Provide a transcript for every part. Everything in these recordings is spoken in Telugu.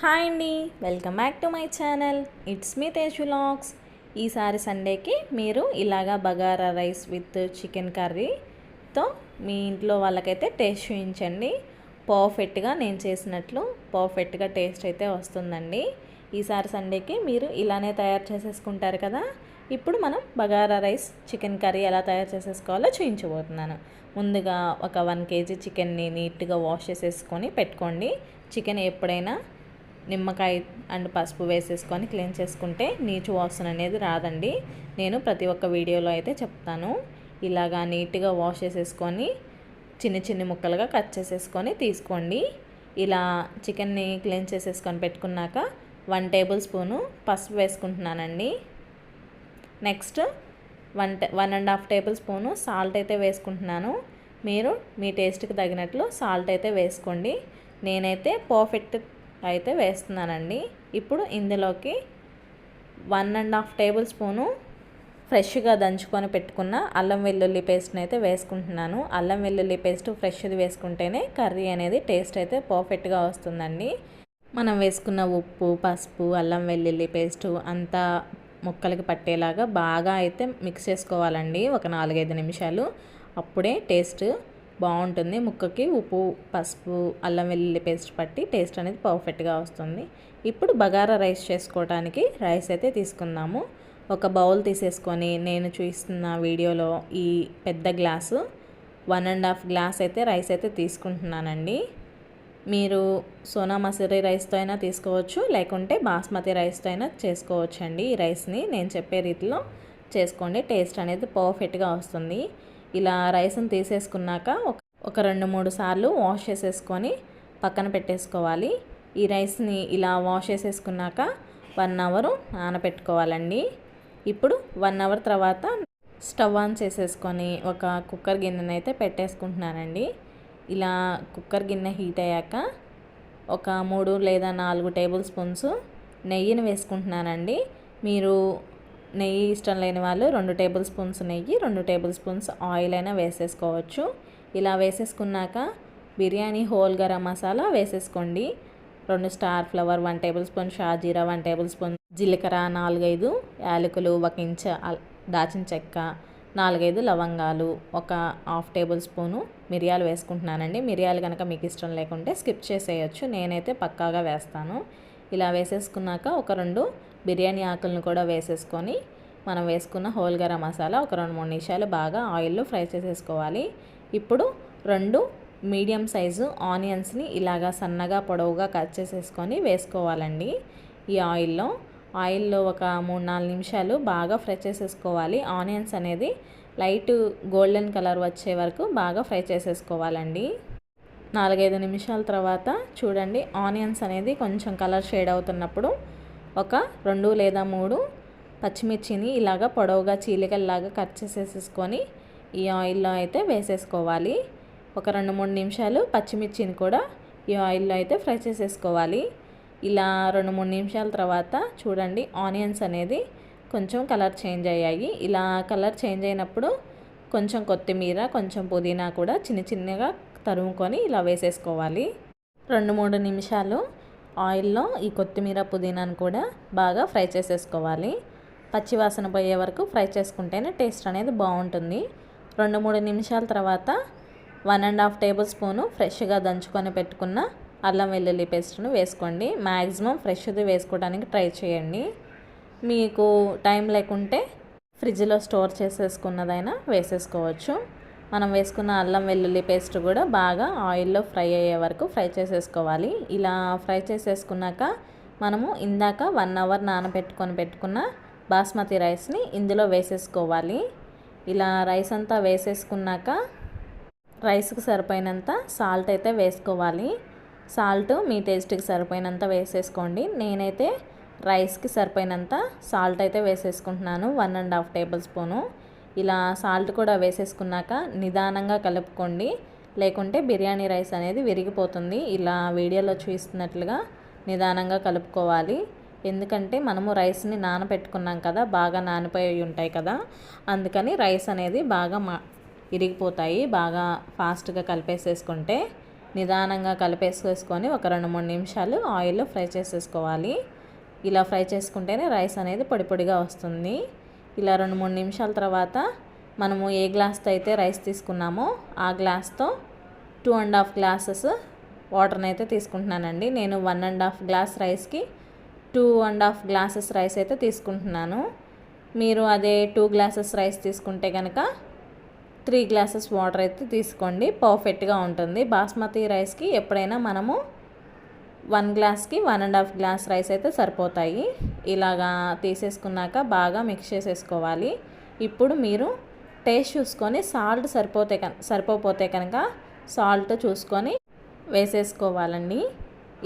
హాయ్ అండి. Welcome back to my channel. It's me Teju lakhs ఈసారి సండేకి మీరు ఇలాగా బగారా రైస్ విత్ చికెన్ కర్రీతో మీ ఇంట్లో వాళ్ళకైతే టేస్ట్ చూపించండి పర్ఫెక్ట్గా నేను చేసినట్లు పర్ఫెక్ట్గా టేస్ట్ అయితే వస్తుందండి. ఈసారి సండేకి మీరు ఇలానే తయారు చేసేసుకుంటారు కదా. ఇప్పుడు మనం బగారా రైస్ చికెన్ కర్రీ ఎలా తయారు చేసేసుకోవాలో చూపించబోతున్నాను ముందుగా ఒక వన్ కేజీ చికెన్ని నీట్గా వాష్ చేసేసుకొని పెట్టుకోండి. చికెన్ ఎప్పుడైనా నిమ్మకాయ అండ్ పసుపు వేసేసుకొని క్లీన్ చేసుకుంటే నీచు వాసన అనేది రాదండి. నేను ప్రతి ఒక్క వీడియోలో అయితే చెప్తాను. ఇలాగా నీట్గా వాష్ చేసేసుకొని చిన్న చిన్న ముక్కలుగా కట్ చేసేసుకొని తీసుకోండి. ఇలా చికెన్ని క్లీన్ చేసేసుకొని పెట్టుకున్నాక వన్ టేబుల్ స్పూను పసుపు వేసుకుంటున్నానండి. Next one one and half tablespoon salt అయితే వేసుకుంటున్నాను. మీరు మీ టేస్ట్కి తగినట్లు సాల్ట్ అయితే వేసుకోండి. నేనైతే పర్ఫెక్ట్ అయితే వేస్తున్నానండి. ఇప్పుడు ఇందులోకి one and half tablespoon ఫ్రెష్గా దంచుకొని పెట్టుకున్న అల్లం వెల్లుల్లి పేస్ట్ని అయితే వేసుకుంటున్నాను. అల్లం వెల్లుల్లి పేస్ట్ ఫ్రెష్ది వేసుకుంటేనే కర్రీ అనేది టేస్ట్ అయితే పర్ఫెక్ట్గా వస్తుందండి. మనం వేసుకున్న ఉప్పు పసుపు అల్లం వెల్లుల్లి పేస్టు అంతా ముక్కలకి పట్టేలాగా బాగా అయితే మిక్స్ చేసుకోవాలండి. ఒక నాలుగైదు నిమిషాలు. అప్పుడే టేస్ట్ బాగుంటుంది. ముక్కకి ఉప్పు పసుపు అల్లం వెల్లుల్లి పేస్ట్ పట్టి టేస్ట్ అనేది పర్ఫెక్ట్గా వస్తుంది. ఇప్పుడు బగారా రైస్ చేసుకోవడానికి రైస్ అయితే తీసుకుందాము. ఒక బౌల్ తీసేసుకొని నేను చూస్తున్న వీడియోలో ఈ పెద్ద glass one and half glass అయితే రైస్ అయితే తీసుకుంటున్నానండి. మీరు సోనా మసూరి రైస్తో అయినా తీసుకోవచ్చు లేకుంటే బాస్మతి రైస్తో అయినా చేసుకోవచ్చు అండి ఈ రైస్ని నేను చెప్పే రీతిలో చేసుకోండి టేస్ట్ అనేది పర్ఫెక్ట్గా వస్తుంది. ఇలా రైస్ని తీసేసుకున్నాక ఒక రెండు మూడు సార్లు వాష్ చేసేసుకొని పక్కన పెట్టేసుకోవాలి. ఈ రైస్ని ఇలా వాష్ చేసేసుకున్నాక వన్ అవర్ నానబెట్టుకోవాలండి ఇప్పుడు వన్ అవర్ తర్వాత స్టవ్ ఆన్ చేసేసుకొని ఒక కుక్కర్ గిన్నెనైతే అయితే పెట్టేసుకుంటున్నానండి. ఇలా కుక్కర్ గిన్నె హీట్ అయ్యాక ఒక మూడు లేదా నాలుగు టేబుల్ స్పూన్స్ నెయ్యిని వేసుకుంటున్నానండి. మీరు నెయ్యి ఇష్టం లేని వాళ్ళు రెండు టేబుల్ స్పూన్స్ నెయ్యి రెండు టేబుల్ స్పూన్స్ ఆయిల్ అయినా వేసేసుకోవచ్చు. ఇలా వేసేసుకున్నాక బిర్యానీ హోల్ గరం మసాలా వేసేసుకోండి. రెండు star flower one tablespoon షాజీరా వన్ టేబుల్ స్పూన్ జీలకర్ర నాలుగైదు యాలకులు ఒక ఇంచ దాచిన చెక్క నాలుగైదు లవంగాలు ఒక హాఫ్ టేబుల్ స్పూను మిరియాలు వేసుకుంటున్నానండి. మిరియాలు కనుక మీకు ఇష్టం లేకుంటే స్కిప్ చేసేయచ్చు. నేనైతే పక్కాగా వేస్తాను. ఇలా వేసేసుకున్నాక ఒక రెండు బిర్యానీ ఆకులను కూడా వేసేసుకొని మనం వేసుకున్న హోల్ గరం మసాలా ఒక రెండు మూడు నిమిషాలు బాగా ఆయిల్లో ఫ్రై చేసేసుకోవాలి. ఇప్పుడు రెండు మీడియం సైజు ఆనియన్స్ని ఇలాగా సన్నగా పొడవుగా కట్ చేసేసుకొని వేసుకోవాలండి. ఈ ఆయిల్లో ఆయిల్లో ఒక మూడు నాలుగు నిమిషాలు బాగా ఫ్రై చేసేసుకోవాలి. ఆనియన్స్ అనేది లైట్ గోల్డెన్ కలర్ వచ్చే వరకు బాగా ఫ్రై చేసేసుకోవాలండి. నాలుగైదు నిమిషాల తర్వాత చూడండి ఆనియన్స్ అనేది కొంచెం కలర్ షేడ్ అవుతున్నప్పుడు ఒక రెండు లేదా మూడు పచ్చిమిర్చిని ఇలాగ పొడవుగా చీలికల్లాగా కట్ చేసేసుకొని ఈ ఆయిల్లో అయితే వేసేసుకోవాలి. ఒక రెండు మూడు నిమిషాలు పచ్చిమిర్చిని కూడా ఈ ఆయిల్లో అయితే ఫ్రై చేసేసుకోవాలి. ఇలా రెండు మూడు నిమిషాల తర్వాత చూడండి ఆనియన్స్ అనేది కొంచెం కలర్ చేంజ్ అయ్యాయి. ఇలా కలర్ చేంజ్ అయినప్పుడు కొంచెం కొత్తిమీర కొంచెం పుదీనా కూడా చిన్న చిన్నగా తరుముకొని ఇలా వేసేసుకోవాలి. రెండు మూడు నిమిషాలు ఆయిల్లో ఈ కొత్తిమీర పుదీనాను కూడా బాగా ఫ్రై చేసేసుకోవాలి. పచ్చివాసన పోయే వరకు ఫ్రై చేసుకుంటేనే టేస్ట్ అనేది బాగుంటుంది. రెండు మూడు నిమిషాల తర్వాత one and half tablespoon ఫ్రెష్గా దంచుకొని పెట్టుకున్న అల్లం వెల్లుల్లి పేస్ట్ను వేసుకోండి. మ్యాక్సిమం ఫ్రెష్ది వేసుకోవడానికి ట్రై చేయండి. మీకు టైం లేకుంటే ఫ్రిడ్జ్లో స్టోర్ చేసేసుకున్నదైనా వేసేసుకోవచ్చు. మనం వేసుకున్న అల్లం వెల్లుల్లి పేస్ట్ కూడా బాగా ఆయిల్లో ఫ్రై అయ్యే వరకు ఫ్రై చేసేసుకోవాలి. ఇలా ఫ్రై చేసేసుకున్నాక మనము ఇందాక వన్ అవర్ నానబెట్టుకొని పెట్టుకున్న బాస్మతి రైస్ని ఇందులో వేసేసుకోవాలి. ఇలా రైస్ అంతా వేసేసుకున్నాక రైస్కి సరిపోయినంత సాల్ట్ అయితే వేసుకోవాలి. సాల్ట్ మీ టేస్ట్కి సరిపోయినంత వేసేసుకోండి. నేనైతే రైస్కి సరిపోయినంత సాల్ట్ అయితే వేసేసుకుంటున్నాను. One and half tablespoon. ఇలా సాల్ట్ కూడా వేసేసుకున్నాక నిదానంగా కలుపుకోండి. లేకుంటే బిర్యానీ రైస్ అనేది విరిగిపోతుంది. ఇలా వీడియోలో చూస్తున్నట్లుగా నిదానంగా కలుపుకోవాలి. ఎందుకంటే మనము రైస్ని నానబెట్టుకున్నాం కదా బాగా నానిపోయి ఉంటాయి కదా. అందుకని రైస్ అనేది బాగా మా విరిగిపోతాయి. బాగా ఫాస్ట్గా కలిపేసేసుకుంటే నిదానంగా కలిపేసుకొని ఒక రెండు మూడు నిమిషాలు ఆయిల్లో ఫ్రై చేసేసుకోవాలి. ఇలా ఫ్రై చేసుకుంటేనే రైస్ అనేది పొడి పొడిగా వస్తుంది. ఇలా రెండు మూడు నిమిషాల తర్వాత మనము ఏ గ్లాస్తో అయితే రైస్ తీసుకున్నామో ఆ గ్లాస్తో టూ అండ్ హాఫ్ గ్లాసెస్ వాటర్ని అయితే తీసుకుంటున్నానండి. నేను వన్ అండ్ హాఫ్ గ్లాస్ రైస్కి two and half glasses rice అయితే తీసుకుంటున్నాను. మీరు అదే టూ గ్లాసెస్ రైస్ తీసుకుంటే కనుక త్రీ గ్లాసెస్ వాటర్ అయితే తీసుకోండి. పర్ఫెక్ట్గా ఉంటుంది. బాస్మతి రైస్కి ఎప్పుడైనా మనము వన్ గ్లాస్కి one and half glass rice అయితే సరిపోతాయి. ఇలాగా తీసేసుకున్నాక బాగా మిక్స్ చేసేసుకోవాలి. ఇప్పుడు మీరు టేస్ట్ చూసుకొని సాల్ట్ సరిపోతే కనుక సరిపోతే కనుక సాల్ట్ చూసుకొని వేసేసుకోవాలండి.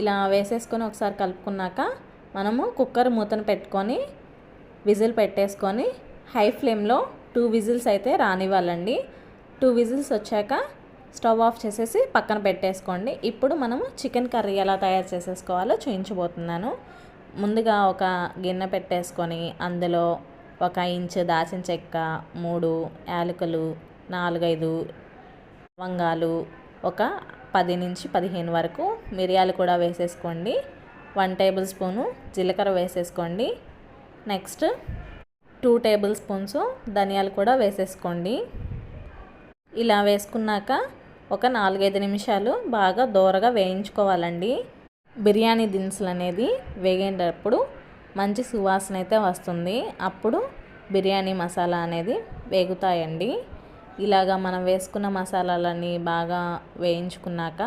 ఇలా వేసేసుకొని ఒకసారి కలుపుకున్నాక మనము కుక్కర్ మూతను పెట్టుకొని విజిల్ పెట్టేసుకొని హై ఫ్లేమ్లో టూ విజిల్స్ అయితే రానివ్వాలండి. టూ విజిల్స్ వచ్చాక స్టవ్ ఆఫ్ చేసేసి పక్కన పెట్టేసుకోండి. ఇప్పుడు మనము చికెన్ కర్రీ ఎలా తయారు చేసేసుకోవాలో చూపించబోతున్నాను ముందుగా ఒక గిన్నె పెట్టేసుకొని అందులో ఒక ఇంచు దాచిన చెక్క మూడు యాలకులు నాలుగైదు లవంగాలు ఒక పది నుంచి పదిహేను వరకు మిరియాలు కూడా వేసేసుకోండి. వన్ టేబుల్ స్పూను జీలకర్ర వేసేసుకోండి. నెక్స్ట్ టూ టేబుల్ స్పూన్స్ ధనియాలు కూడా వేసేసుకోండి. ఇలా వేసుకున్నాక ఒక నాలుగైదు నిమిషాలు బాగా దూరగా వేయించుకోవాలండి. బిర్యానీ దినుసులు అనేది వేగేటప్పుడు మంచి సువాసన అయితే వస్తుంది. అప్పుడు బిర్యానీ మసాలా అనేది వేగుతాయండి. ఇలాగా మనం వేసుకున్న మసాలాలన్నీ బాగా వేయించుకున్నాక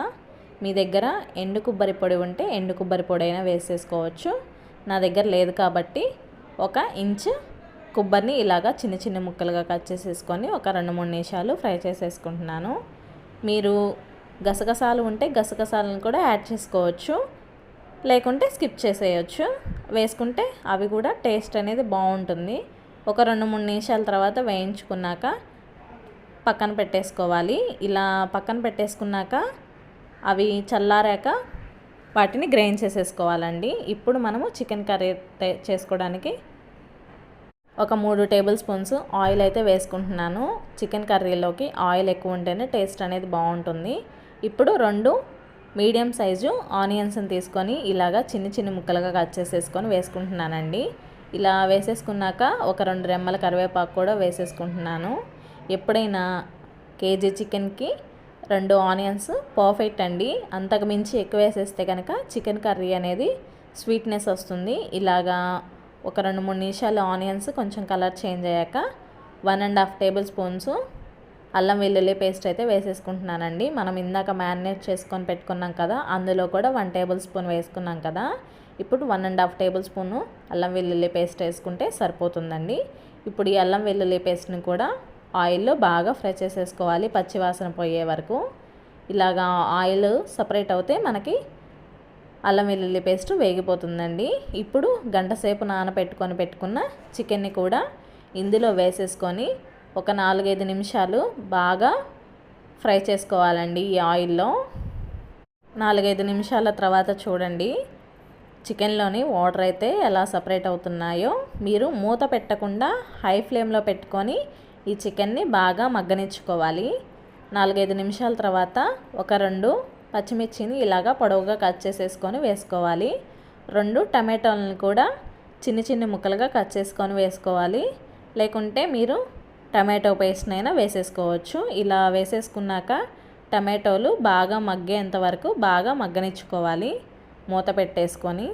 మీ దగ్గర ఎండు కొబ్బరి పొడి ఉంటే ఎండు కొబ్బరి పొడి అయినా వేసేసుకోవచ్చు. నా దగ్గర లేదు కాబట్టి ఒక ఇంచు కొబ్బరిని ఇలాగా చిన్న చిన్న ముక్కలుగా కట్ చేసేసుకొని ఒక రెండు మూడు నిమిషాలు ఫ్రై చేసేసుకుంటున్నాను. మీరు గసగసాలు ఉంటే గసగసాలను కూడా యాడ్ చేసుకోవచ్చు. లేకుంటే స్కిప్ చేసేయచ్చు. వేసుకుంటే అవి కూడా టేస్ట్ అనేది బాగుంటుంది. ఒక రెండు మూడు నిమిషాల తర్వాత వేయించుకున్నాక పక్కన పెట్టేసుకోవాలి. ఇలా పక్కన పెట్టేసుకున్నాక అవి చల్లారాక వాటిని గ్రైండ్ చేసేసుకోవాలండి. ఇప్పుడు మనము చికెన్ కర్రీ చేసుకోవడానికి ఒక మూడు టేబుల్ స్పూన్స్ ఆయిల్ అయితే వేసుకుంటున్నాను. చికెన్ కర్రీలోకి ఆయిల్ ఎక్కువ ఉంటేనే టేస్ట్ అనేది బాగుంటుంది. ఇప్పుడు రెండు మీడియం సైజు ఆనియన్స్ని తీసుకొని ఇలాగా చిన్న చిన్న ముక్కలుగా కట్ చేసేసుకొని వేసుకుంటున్నానండి. ఇలా వేసేసుకున్నాక ఒక రెండు రెమ్మల కరివేపాకు కూడా వేసేసుకుంటున్నాను. ఎప్పుడైనా కేజీ చికెన్కి రెండు ఆనియన్స్ పర్ఫెక్ట్ అండి. అంతకు మించి ఎక్కువ వేసేస్తే కనుక చికెన్ కర్రీ అనేది స్వీట్నెస్ వస్తుంది. ఇలాగా ఒక రెండు మూడు నిమిషాలు ఆనియన్స్ కొంచెం కలర్ చేంజ్ అయ్యాక one and half tablespoons అల్లం వెల్లుల్లి పేస్ట్ అయితే వేసేసుకుంటున్నానండి. మనం ఇందాక మ్యారినేట్ చేసుకొని పెట్టుకున్నాం కదా అందులో కూడా వన్ టేబుల్ స్పూన్ వేసుకున్నాం కదా ఇప్పుడు one and half tablespoon అల్లం వెల్లుల్లి పేస్ట్ వేసుకుంటే సరిపోతుందండి. ఇప్పుడు ఈ అల్లం వెల్లుల్లి పేస్ట్ని కూడా ఆయిల్లో బాగా ఫ్రై చేసేసుకోవాలి పచ్చివాసన పోయే వరకు. ఇలాగా ఆయిల్ సపరేట్ అవుతే మనకి అల్లం వెల్లుల్లి పేస్ట్ వేగిపోతుందండి. ఇప్పుడు గంట సేపు నానబెట్టుకొని పెట్టుకున్న చికెన్ని కూడా ఇందులో వేసేసుకొని ఒక నాలుగైదు నిమిషాలు బాగా ఫ్రై చేసుకోవాలండి ఈ ఆయిల్లో. నాలుగైదు నిమిషాల తర్వాత చూడండి చికెన్లోని వాటర్ అయితే ఎలా సపరేట్ అవుతున్నాయో. మీరు మూత పెట్టకుండా హై ఫ్లేమ్లో పెట్టుకొని ఈ చికెన్ని బాగా మగ్గనిచ్చుకోవాలి. నాలుగైదు నిమిషాల తర్వాత ఒక రెండు పచ్చిమిర్చిని ఇలాగా పొడవుగా కట్ చేసేసుకొని వేసుకోవాలి. రెండు టమాటోలను కూడా చిన్న చిన్న ముక్కలుగా కట్ చేసుకొని వేసుకోవాలి. లేకుంటే మీరు టమాటో పేస్ట్నైనా వేసేసుకోవచ్చు. ఇలా వేసేసుకున్నాక టమాటోలు బాగా మగ్గేంత వరకు బాగా మగ్గనిచ్చుకోవాలి మూత పెట్టేసుకొని.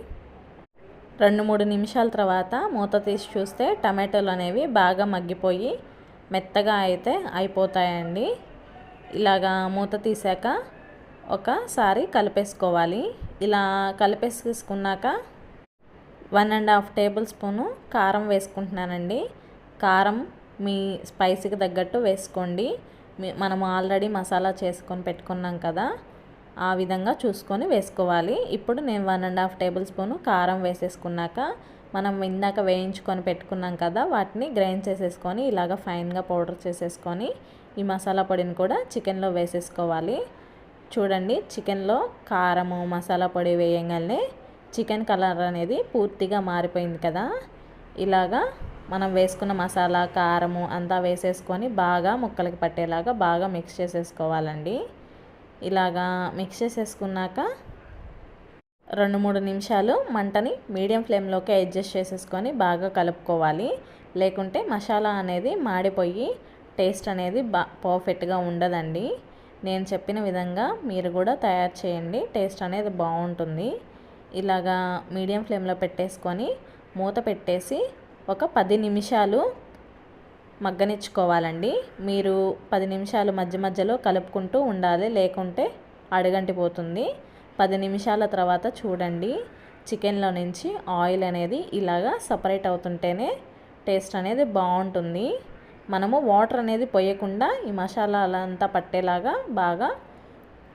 రెండు మూడు నిమిషాల తర్వాత మూత తీసి చూస్తే టమాటోలు అనేవి బాగా మగ్గిపోయి మెత్తగా అయితే అయిపోతాయండి. ఇలాగా మూత తీసాక ఒకసారి కలిపేసుకోవాలి. ఇలా కలిపేసుకున్నాక one and half tablespoon కారం వేసుకుంటున్నానండి. కారం మీ స్పైసీకి తగ్గట్టు వేసుకోండి. మనం ఆల్రెడీ మసాలా చేసుకొని పెట్టుకున్నాం కదా ఆ విధంగా చూసుకొని వేసుకోవాలి. ఇప్పుడు నేను one and half tablespoon కారం వేసేసుకున్నాక మనం ఇందాక వేయించుకొని పెట్టుకున్నాం కదా వాటిని గ్రైండ్ చేసేసుకొని ఇలాగ ఫైన్గా పౌడర్ చేసేసుకొని ఈ మసాలా పొడిని కూడా చికెన్లో వేసేసుకోవాలి. చూడండి చికెన్లో కారము మసాలా పొడి వేయగానే చికెన్ కలర్ అనేది పూర్తిగా మారిపోయింది కదా. ఇలాగా మనం వేసుకున్న మసాలా కారము అంతా వేసేసుకొని బాగా ముక్కలకి పట్టేలాగా బాగా మిక్స్ చేసేసుకోవాలండి. ఇలాగా మిక్స్ చేసేసుకున్నాక రెండు మూడు నిమిషాలు మంటని మీడియం ఫ్లేమ్లోకి అడ్జస్ట్ చేసేసుకొని బాగా కలుపుకోవాలి. లేకుంటే మసాలా అనేది మాడిపోయి టేస్ట్ అనేది బా పర్ఫెక్ట్గా ఉండదండి. నేను చెప్పిన విధంగా మీరు కూడా తయారు చేయండి. టేస్ట్ అనేది బాగుంటుంది. ఇలాగా మీడియం ఫ్లేమ్లో పెట్టేసుకొని మూత పెట్టేసి ఒక పది నిమిషాలు మగ్గనిచ్చుకోవాలండి. మీరు పది నిమిషాలు మధ్య మధ్యలో కలుపుకుంటూ ఉండాలి. లేకుంటే అడగంటిపోతుంది పది నిమిషాల తర్వాత చూడండి. చికెన్లో నుంచి ఆయిల్ అనేది ఇలాగా సపరేట్ అవుతుంటేనే టేస్ట్ అనేది బాగుంటుంది. మనము వాటర్ అనేది పోయకుండా ఈ మసాలాలంతా పట్టేలాగా బాగా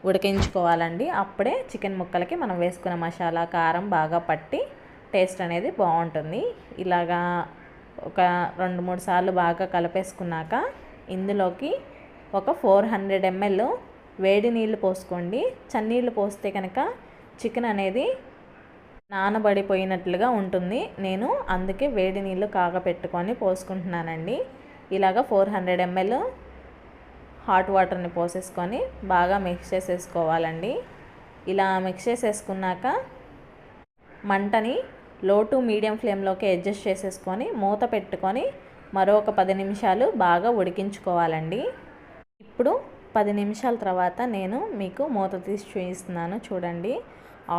ఉడికించుకోవాలండి. అప్పుడే చికెన్ ముక్కలకి మనం వేసుకున్న మసాలా కారం బాగా పట్టి టేస్ట్ అనేది బాగుంటుంది. ఇలాగా ఒక రెండు మూడు సార్లు బాగా కలిపేసుకున్నాక ఇందులోకి ఒక ఫోర్ హండ్రెడ్ ఎంఎల్ వేడి నీళ్ళు పోసుకోండి. చన్నీళ్ళు పోస్తే కనుక చికెన్ అనేది నానబడిపోయినట్లుగా ఉంటుంది. నేను అందుకే వేడి నీళ్ళు కాగపెట్టుకొని పోసుకుంటున్నానండి. ఇలాగ ఫోర్ హండ్రెడ్ ఎంఎల్ హాట్ వాటర్ని పోసేసుకొని బాగా మిక్స్ చేసేసుకోవాలండి. ఇలా మిక్స్ చేసేసుకున్నాక మంటని లో టు మీడియం ఫ్లేమ్లోకి అడ్జస్ట్ చేసేసుకొని మూత పెట్టుకొని మరొక పది నిమిషాలు బాగా ఉడికించుకోవాలండి. ఇప్పుడు పది నిమిషాల తర్వాత నేను మీకు మూత తీసి చూపిస్తున్నాను చూడండి.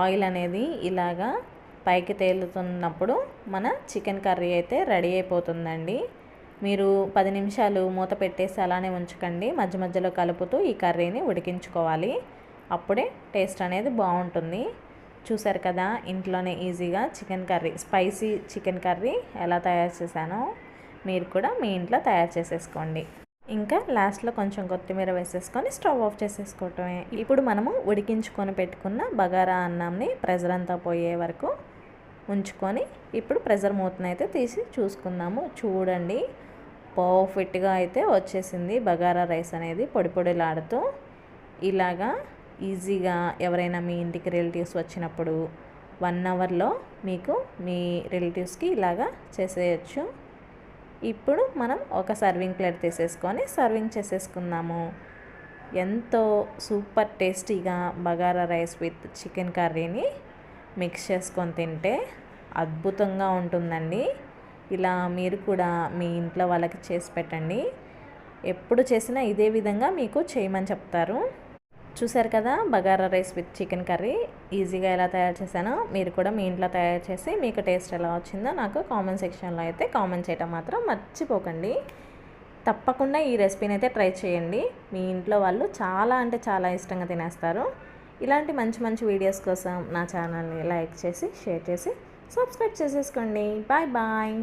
ఆయిల్ అనేది ఇలాగా పైకి తేలుతున్నప్పుడు మన చికెన్ కర్రీ అయితే రెడీ అయిపోతుందండి. మీరు పది నిమిషాలు మూత పెట్టేసి అలానే ఉంచకండి. మధ్య మధ్యలో కలుపుతూ ఈ కర్రీని ఉడికించుకోవాలి. అప్పుడే టేస్ట్ అనేది బాగుంటుంది. చూసారు కదా ఇంట్లోనే ఈజీగా chicken curry spicy chicken curry ఎలా తయారు చేశానో మీరు కూడా మీ ఇంట్లో తయారు చేసేసుకోండి. ఇంకా లాస్ట్లో కొంచెం కొత్తిమీర వేసేసుకొని స్టవ్ ఆఫ్ చేసేసుకోవటమే. ఇప్పుడు మనము ఉడికించుకొని పెట్టుకున్న బగారా అన్నంని ప్రెజర్ అంతా పోయే వరకు ఉంచుకొని ఇప్పుడు ప్రెజర్ మూతనైతే తీసి చూసుకుందాము. చూడండి. పర్ఫెక్ట్గా అయితే వచ్చేసింది. బగారా రైస్ అనేది పొడి పొడిలాడుతూ ఇలాగా ఈజీగా ఎవరైనా మీ ఇంటికి రిలేటివ్స్ వచ్చినప్పుడు వన్ అవర్లో మీకు మీ రిలేటివ్స్కి ఇలాగా చేసేయచ్చు. ఇప్పుడు మనం ఒక సర్వింగ్ ప్లేట్ తీసేసుకొని సర్వింగ్ చేసేసుకుందాము. ఎంతో సూపర్ టేస్టీగా బగారా రైస్ విత్ చికెన్ కర్రీని మిక్స్ చేసుకొని తింటే అద్భుతంగా ఉంటుందండి. ఇలా మీరు కూడా మీ ఇంట్లో వాళ్ళకి చేసి పెట్టండి. ఎప్పుడు చేసినా ఇదే విధంగా మీకు చేయమని చెప్తారు. చూసారు కదా bagara rice with chicken curry. ఈజీగా ఎలా తయారు చేశానో మీరు కూడా మీ ఇంట్లో తయారు చేసి మీకు టేస్ట్ ఎలా వచ్చిందో నాకు కామెంట్ సెక్షన్లో అయితే కామెంట్ చేయటం మాత్రం మర్చిపోకండి. తప్పకుండా ఈ రెసిపీని అయితే ట్రై చేయండి. మీ ఇంట్లో వాళ్ళు చాలా అంటే చాలా ఇష్టంగా తినేస్తారు. ఇలాంటి మంచి మంచి వీడియోస్ కోసం నా ఛానల్ని లైక్ చేసి షేర్ చేసి సబ్స్క్రైబ్ చేసేసుకోండి. Bye bye.